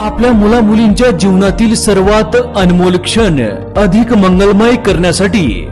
आपल्या मुला मुलींच्या जीवनातील सर्वात अनमोल क्षण अधिक मंगलमय करण्यासाठी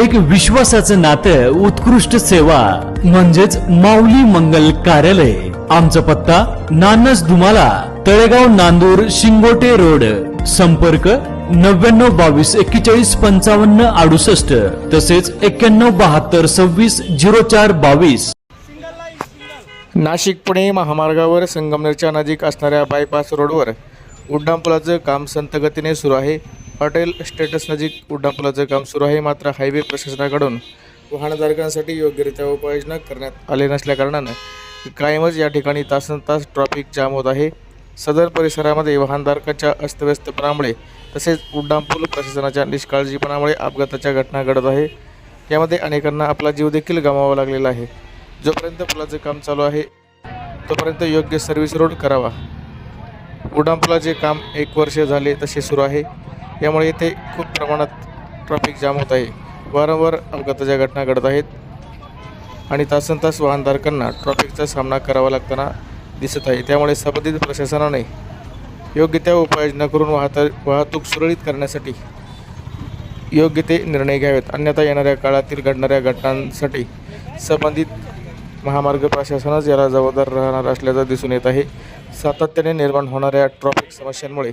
एक विश्वासाचं नातं उत्कृष्ट सेवा म्हणजेच माऊली मंगल कार्यालय. आमचा पत्ता नानस दुमाला तळेगाव नांदूर शिंगोटे रोड. संपर्क नव्याण्णव बावीस एक्केचाळीस पंचावन्न अडुसष्ट. तसेच एक्क्याण्णव बहात्तर सव्वीस झिरो चार बावीस. नाशिक पुणे महामार्गावर संगमनेरच्या नजीक असणाऱ्या बायपास रोडवर उड्डाणपुलाचं काम संतगतीने सुरू आहे. हॉटेल स्टेटस नजीक उड्डाणपुलाचं काम सुरू आहे. मात्र हायवे प्रशासनाकडून वाहनधारकांसाठी योग्यरित्या उपाययोजना करण्यात आले नसल्याकारणानं कायमच या ठिकाणी तासन तास ट्रॅफिक जाम होत आहे. सदर परिसरामध्ये वाहनधारकांच्या अस्तव्यस्तपणामुळे तसेच उड्डाणपूल प्रशासनाच्या निष्काळजीपणामुळे अपघाताच्या घटना घडत आहे. यामध्ये अनेकांना आपला जीव देखील गमावा लागलेला आहे. जोपर्यंत पुलाचं काम चालू आहे तोपर्यंत योग्य सर्व्हिस रोड करावा. उड्डाणपुलाचे काम एक वर्ष झाले तसे सुरू आहे. यामुळे येथे खूप प्रमाणात ट्रॅफिक जाम होत आहे. वारंवार अपघाताच्या घटना घडत आहेत आणि तासन तास वाहनधारकांना ट्रॅफिकचा सामना करावा लागताना दिसत आहे. त्यामुळे संबंधित प्रशासनाने योग्य त्या उपाययोजना करून वाहता वाहतूक सुरळीत करण्यासाठी योग्य ते निर्णय घ्यावेत. अन्यथा येणाऱ्या काळातील घडणाऱ्या घटनांसाठी संबंधित महामार्ग प्रशासनच याला जबाबदार राहणार असल्याचं दिसून येत आहे. सातत्याने निर्माण होणाऱ्या ट्रॉफिक समस्यांमुळे